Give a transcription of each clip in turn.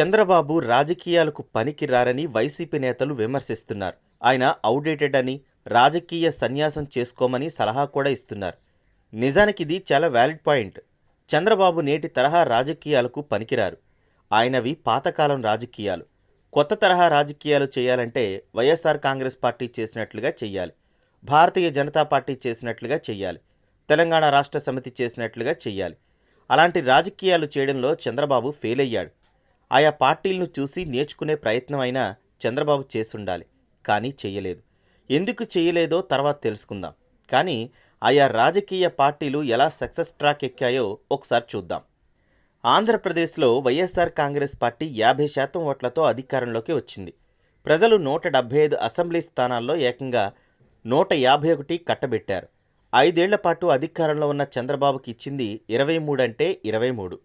చంద్రబాబు రాజకీయాలకు పనికిరారని వైసీపీ నేతలు విమర్శిస్తున్నారు. ఆయన అవుడేటెడ్ అని రాజకీయ సన్యాసం చేసుకోమని సలహా కూడా ఇస్తున్నారు. నిజానికి ఇది చాలా వ్యాలిడ్ పాయింట్. చంద్రబాబు నేటి తరహా రాజకీయాలకు పనికిరారు. ఆయనవి పాతకాలం రాజకీయాలు. కొత్త తరహా రాజకీయాలు చేయాలంటే వైఎస్ఆర్ కాంగ్రెస్ పార్టీ చేసినట్లుగా చెయ్యాలి. భారతీయ జనతా పార్టీ చేసినట్లుగా చెయ్యాలి. తెలంగాణ రాష్ట్ర సమితి చేసినట్లుగా చెయ్యాలి. అలాంటి రాజకీయాలు చేయడంలో చంద్రబాబు ఫెయిల్ అయ్యాడు ఆయా పార్టీలను చూసి నేర్చుకునే ప్రయత్నం అయినా చంద్రబాబు చేసుండాలి. కానీ చెయ్యలేదు. ఎందుకు చేయలేదో తర్వాత తెలుసుకుందాం. కానీ ఆయా రాజకీయ పార్టీలు ఎలా సక్సెస్ ట్రాక్ ఎక్కాయో ఒకసారి చూద్దాం. ఆంధ్రప్రదేశ్లో వైఎస్ఆర్ కాంగ్రెస్ పార్టీ యాభై శాతం ఓట్లతో అధికారంలోకి వచ్చింది. ప్రజలు నూట డెబ్బై ఐదు అసెంబ్లీ స్థానాల్లో ఏకంగా నూట యాభై ఒకటి కట్టబెట్టారు. ఐదేళ్ళ పాటు అధికారంలో ఉన్న చంద్రబాబుకి ఇచ్చింది ఇరవై మూడు అంటే ఇరవై మూడు.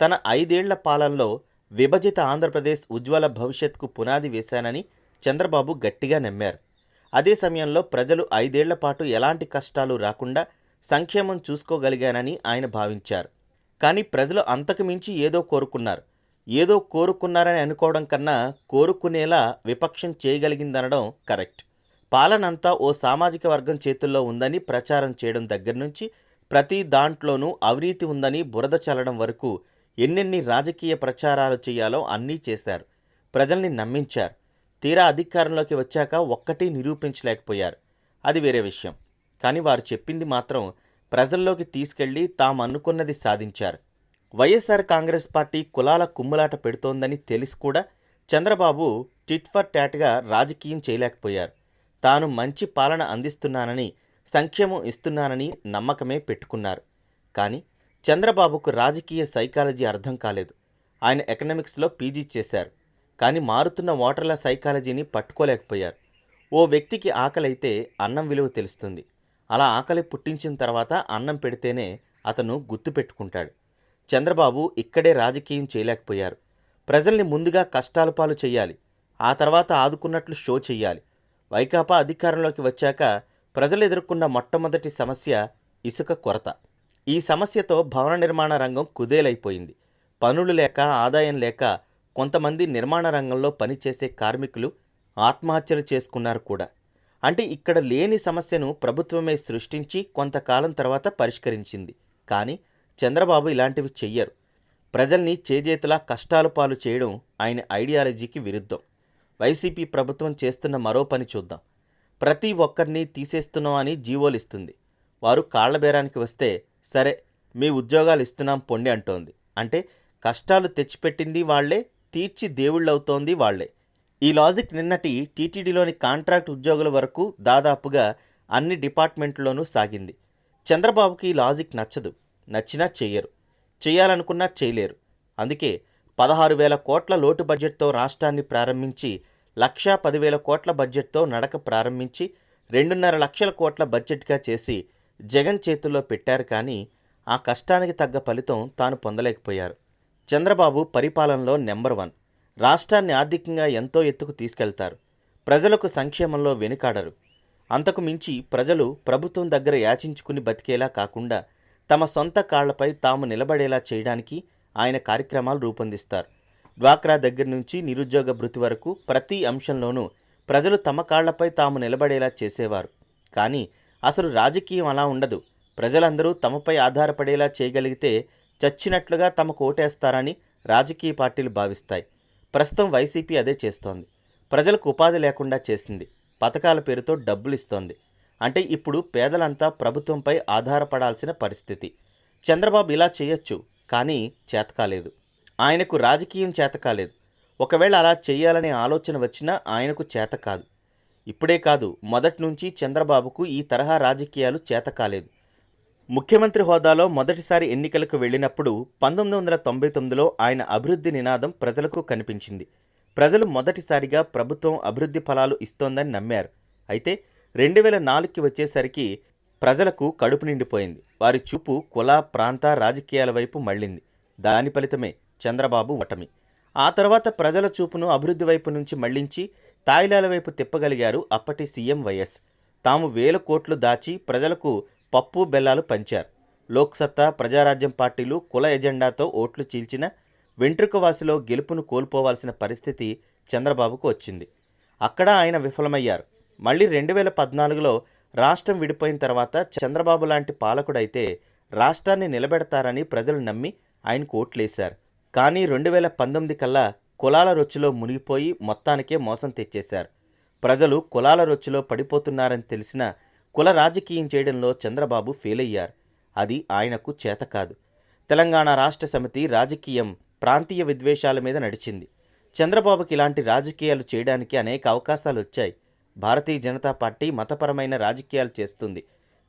తన ఐదేళ్ళ పాలనలో విభజిత ఆంధ్రప్రదేశ్ ఉజ్వల భవిష్యత్కు పునాది వేశానని చంద్రబాబు గట్టిగా నమ్మారు. అదే సమయంలో ప్రజలు ఐదేళ్ళ పాటు ఎలాంటి కష్టాలు రాకుండా సంక్షేమం చూసుకోగలిగానని ఆయన భావించారు. కానీ ప్రజలు అంతకు మించి ఏదో కోరుకున్నారు. ఏదో కోరుకున్నారని అనుకోవడం కన్నా కోరుకునేలా విపక్షం చేయగలిగిందనడం కరెక్ట్. పాలనంతా ఓ సామాజిక వర్గం చేతుల్లో ఉందని ప్రచారం చేయడం దగ్గర నుంచి ప్రతి దాంట్లోనూ అవినీతి ఉందని బురద చల్లడం వరకు ఎన్నెన్ని రాజకీయ ప్రచారాలు చేయాలో అన్నీ చేశారు. ప్రజల్ని నమ్మించారు. తీరా అధికారంలోకి వచ్చాక ఒక్కటి నిరూపించలేకపోయారు. అది వేరే విషయం. కానీ వారు చెప్పింది మాత్రం ప్రజల్లోకి తీసుకెళ్ళి తాము అనుకున్నది సాధించారు. వైఎస్ఆర్ కాంగ్రెస్ పార్టీ కులాల కుమ్ములాట పెడుతోందని తెలిసి కూడా చంద్రబాబు టిట్ ఫర్ టాట్గా రాజకీయం చేయలేకపోయారు. తాను మంచి పాలన అందిస్తున్నానని సంక్షేమం ఇస్తున్నానని నమ్మకమే పెట్టుకున్నారు. కానీ చంద్రబాబుకు రాజకీయ సైకాలజీ అర్థం కాలేదు. ఆయన ఎకనామిక్స్లో పీజీ చేశారు. కానీ మారుతున్న ఓటర్ల సైకాలజీని పట్టుకోలేకపోయారు. ఓ వ్యక్తికి ఆకలైతే అన్నం విలువ తెలుస్తుంది. అలా ఆకలి పుట్టించిన తర్వాత అన్నం పెడితేనే అతను గుర్తుపెట్టుకుంటాడు చంద్రబాబు ఇక్కడే రాజకీయం చేయలేకపోయారు. ప్రజల్ని ముందుగా కష్టాల పాలు చేయాలి. ఆ తర్వాత ఆదుకున్నట్లు షో చెయ్యాలి వైకాపా అధికారంలోకి వచ్చాక ప్రజలు ఎదుర్కొన్న మొట్టమొదటి సమస్య ఇసుక కొరత. ఈ సమస్యతో భవన నిర్మాణ రంగం కుదేలైపోయింది. పనులు లేక ఆదాయం లేక కొంతమంది నిర్మాణ రంగంలో పనిచేసే కార్మికులు ఆత్మహత్యలు చేసుకున్నారు కూడా. అంటే ఇక్కడ లేని సమస్యను ప్రభుత్వమే సృష్టించి కొంతకాలం తర్వాత పరిష్కరించింది. కానీ చంద్రబాబు ఇలాంటివి చెయ్యరు. ప్రజల్ని చేజేతులా కష్టాలు పాలు చేయడం ఆయన ఐడియాలజీకి విరుద్ధం. వైసీపీ ప్రభుత్వం చేస్తున్న మరో పని చూద్దాం. ప్రతి ఒక్కరిని తీసేస్తున్నాం అని జీవోలిస్తుంది వారు కాళ్ళబేరానికి వస్తే సరే మీ ఉద్యోగాలు ఇస్తున్నాం పొండి అంటోంది. అంటే కష్టాలు తెచ్చిపెట్టింది వాళ్ళే తీర్చి దేవుళ్ళవుతోంది వాళ్ళే. ఈ లాజిక్ నిన్నటి టీటీడీలోని కాంట్రాక్ట్ ఉద్యోగుల వరకు దాదాపుగా అన్ని డిపార్ట్మెంట్లోనూ సాగింది. చంద్రబాబుకి ఈ లాజిక్ నచ్చదు. నచ్చినా చెయ్యరు. చేయాలనుకున్నా చేయలేరు. అందుకే పదహారు వేల కోట్ల లోటు బడ్జెట్తో రాష్ట్రాన్ని ప్రారంభించి లక్షా పదివేల కోట్ల బడ్జెట్తో నడక ప్రారంభించి రెండున్నర లక్షల కోట్ల బడ్జెట్గా చేసి జగన్ చేతుల్లో పెట్టారు కానీ ఆ కష్టానికి తగ్గ ఫలితం తాను పొందలేకపోయారు. చంద్రబాబు పరిపాలనలో నెంబర్ వన్ రాష్ట్రాన్ని ఆర్థికంగా ఎంతో ఎత్తుకు తీసుకెళ్తారు. ప్రజలకు సంక్షేమంలో వెనుకాడరు. అంతకు మించి ప్రజలు ప్రభుత్వం దగ్గర యాచించుకుని బతికేలా కాకుండా తమ సొంత కాళ్ళపై తాము నిలబడేలా చేయడానికి ఆయన కార్యక్రమాలు రూపొందిస్తారు. డ్వాక్రా దగ్గర నుంచి నిరుద్యోగ భృతి వరకు ప్రతి అంశంలోనూ ప్రజలు తమ కాళ్ళపై తాము నిలబడేలా చేసేవారు. కానీ అసలు రాజకీయం అలా ఉండదు. ప్రజలందరూ తమపై ఆధారపడేలా చేయగలిగితే చచ్చినట్లుగా తమకు ఓటేస్తారని రాజకీయ పార్టీలు భావిస్తాయి. ప్రస్తుతం వైసీపీ అదే చేస్తోంది. ప్రజలకు ఉపాధి లేకుండా చేసింది. పథకాల పేరుతో డబ్బులు ఇస్తోంది. అంటే ఇప్పుడు పేదలంతా ప్రభుత్వంపై ఆధారపడాల్సిన పరిస్థితి. చంద్రబాబు ఇలా చేయొచ్చు కానీ చేతకాలేదు ఆయనకు రాజకీయం చేతకాలేదు ఒకవేళ అలా చేయాలనే ఆలోచన వచ్చినా ఆయనకు చేత కాదు. ఇప్పుడే కాదు మొదటి నుంచి చంద్రబాబుకు ఈ తరహా రాజకీయాలు చేతకాలేదు ముఖ్యమంత్రి హోదాలో మొదటిసారి ఎన్నికలకు వెళ్ళినప్పుడు పంతొమ్మిది వందల తొంభై తొమ్మిదిలో ఆయన అభివృద్ధి నినాదం ప్రజలకు కనిపించింది. ప్రజలు మొదటిసారిగా ప్రభుత్వం అభివృద్ధి ఫలాలు ఇస్తోందని నమ్మారు. అయితే రెండు వేల నాలుగుకి వచ్చేసరికి ప్రజలకు కడుపు నిండిపోయింది. వారి చూపు కుల ప్రాంత రాజకీయాల వైపు మళ్ళింది. దాని ఫలితమే చంద్రబాబు ఓటమి. ఆ తర్వాత ప్రజల చూపును అభివృద్ధి వైపు నుంచి మళ్ళించి తాయిలాల వైపు తిప్పగలిగారు అప్పటి సీఎం వైఎస్. తాము వేల కోట్లు దాచి ప్రజలకు పప్పు బెల్లాలు పంచారు. లోక్సత్తా ప్రజారాజ్యం పార్టీలు కుల ఎజెండాతో ఓట్లు చీల్చిన వెంట్రుకవాసిలో గెలుపును కోల్పోవాల్సిన పరిస్థితి చంద్రబాబుకు వచ్చింది. అక్కడ ఆయన విఫలమయ్యారు. మళ్ళీ రెండు వేల పద్నాలుగులో రాష్ట్రం విడిపోయిన తర్వాత చంద్రబాబు లాంటి పాలకుడైతే రాష్ట్రాన్ని నిలబెడతారని ప్రజలు నమ్మి ఆయనకు ఓట్లేశారు. కానీ రెండు వేల పంతొమ్మిది కల్లా కులాల రొచ్చులో మునిగిపోయి మొత్తానికే మోసం తెచ్చేశారు. ప్రజలు కులాల రొచ్చులో పడిపోతున్నారని తెలిసిన కుల రాజకీయం చేయడంలో చంద్రబాబు ఫెయిల్ అయ్యారు అది ఆయనకు చేత కాదు. తెలంగాణ రాష్ట్ర సమితి రాజకీయం ప్రాంతీయ విద్వేషాల మీద నడిచింది. చంద్రబాబుకి ఇలాంటి రాజకీయాలు చేయడానికి అనేక అవకాశాలు వచ్చాయి. భారతీయ జనతా పార్టీ మతపరమైన రాజకీయాలు చేస్తుంది.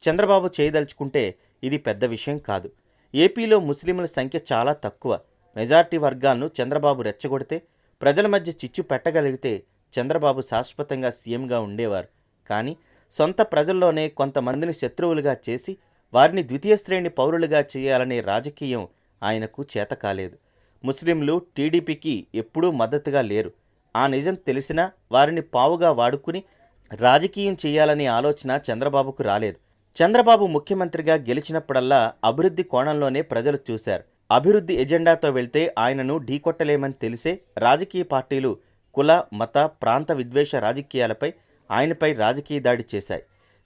చంద్రబాబు చేయదలుచుకుంటే ఇది పెద్ద విషయం కాదు. ఏపీలో ముస్లింల సంఖ్య చాలా తక్కువ. మెజార్టీ వర్గాలను చంద్రబాబు రెచ్చగొడితే ప్రజల మధ్య చిచ్చు పెట్టగలిగితే చంద్రబాబు శాశ్వతంగా సీఎంగా ఉండేవారు. కానీ సొంత ప్రజల్లోనే కొంతమందిని శత్రువులుగా చేసి వారిని ద్వితీయ శ్రేణి పౌరులుగా చేయాలనే రాజకీయం ఆయనకు చేత కాలేదు ముస్లింలు టీడీపీకి ఎప్పుడూ మద్దతుగా లేరు. ఆ నిజం తెలిసినా వారిని పావుగా వాడుకుని రాజకీయం చేయాలనే ఆలోచన చంద్రబాబుకు రాలేదు. చంద్రబాబు ముఖ్యమంత్రిగా గెలిచినప్పుడల్లా అభివృద్ధి కోణంలోనే ప్రజలు చూశారు. అభివృద్ధి ఎజెండాతో వెళ్తే ఆయనను ఢీకొట్టలేమని తెలిసే రాజకీయ పార్టీలు కుల మత ప్రాంత విద్వేష రాజకీయాలపై ఆయనపై రాజకీయ దాడి చేశాయి.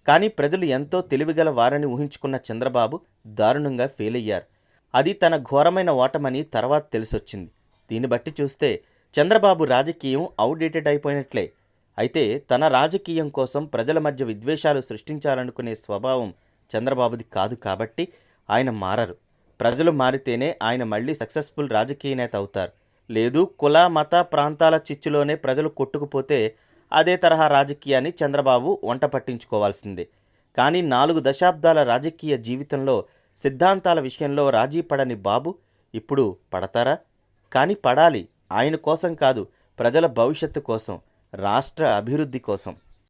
కానీ ప్రజలు ఎంతో తెలివిగల వారని ఊహించుకున్న చంద్రబాబు దారుణంగా ఫెయిల్ అయ్యారు అది తన ఘోరమైన ఓటమని తర్వాత తెలిసొచ్చింది. దీన్ని బట్టి చూస్తే చంద్రబాబు రాజకీయం అవుడేటెడ్ అయిపోయినట్లే. అయితే తన రాజకీయం కోసం ప్రజల మధ్య విద్వేషాలు సృష్టించాలనుకునే స్వభావం చంద్రబాబుది కాదు కాబట్టి ఆయన మారరు. ప్రజలు మారితేనే ఆయన మళ్ళీ సక్సెస్ఫుల్ రాజకీయ నేత అవుతారు. లేదు కుల మత ప్రాంతాల చిచ్చులోనే ప్రజలు కొట్టుకుపోతే అదే తరహా రాజకీయాన్ని చంద్రబాబు వంట పట్టించుకోవాల్సిందే. కానీ నాలుగు దశాబ్దాల రాజకీయ జీవితంలో సిద్ధాంతాల విషయంలో రాజీ పడని బాబు ఇప్పుడు పడతారా? కానీ పడాలి. ఆయన కోసం కాదు ప్రజల భవిష్యత్తు కోసం రాష్ట్ర అభివృద్ధి కోసం.